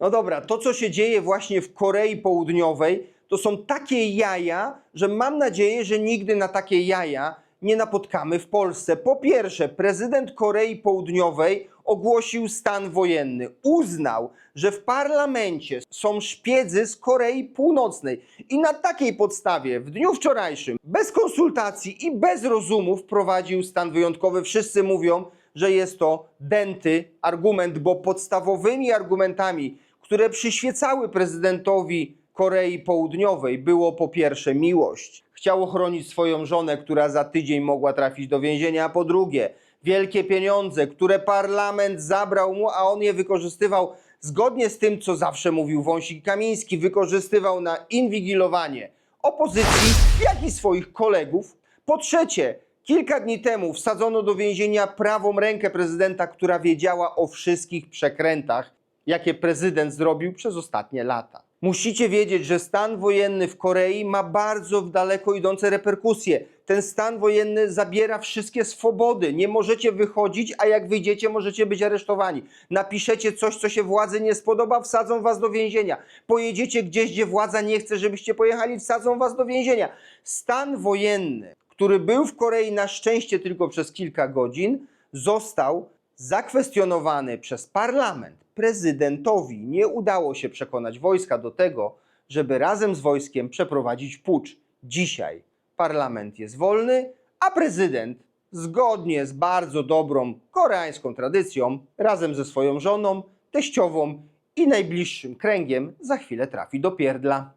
No dobra, to co się dzieje właśnie w Korei Południowej, to są takie jaja, że mam nadzieję, że nigdy na takie jaja nie napotkamy w Polsce. Po pierwsze, prezydent Korei Południowej ogłosił stan wojenny. Uznał, że w parlamencie są szpiedzy z Korei Północnej. I na takiej podstawie w dniu wczorajszym, bez konsultacji i bez rozumu, wprowadził stan wyjątkowy. Wszyscy mówią, że jest to dęty argument, bo podstawowymi argumentami, które przyświecały prezydentowi Korei Południowej, było po pierwsze miłość. Chciał ochronić swoją żonę, która za tydzień mogła trafić do więzienia, a po drugie wielkie pieniądze, które parlament zabrał mu, a on je wykorzystywał zgodnie z tym, co zawsze mówił Wąsik Kamiński, wykorzystywał na inwigilowanie opozycji, jak i swoich kolegów. Po trzecie, kilka dni temu wsadzono do więzienia prawą rękę prezydenta, która wiedziała o wszystkich przekrętach, jakie prezydent zrobił przez ostatnie lata. Musicie wiedzieć, że stan wojenny w Korei ma bardzo daleko idące reperkusje. Ten stan wojenny zabiera wszystkie swobody. Nie możecie wychodzić, a jak wyjdziecie, możecie być aresztowani. Napiszecie coś, co się władzy nie spodoba, wsadzą was do więzienia. Pojedziecie gdzieś, gdzie władza nie chce, żebyście pojechali, wsadzą was do więzienia. Stan wojenny, który był w Korei na szczęście tylko przez kilka godzin, został zakwestionowany przez parlament. Prezydentowi nie udało się przekonać wojska do tego, żeby razem z wojskiem przeprowadzić pucz. Dzisiaj parlament jest wolny, a prezydent, zgodnie z bardzo dobrą koreańską tradycją, razem ze swoją żoną, teściową i najbliższym kręgiem za chwilę trafi do pierdla.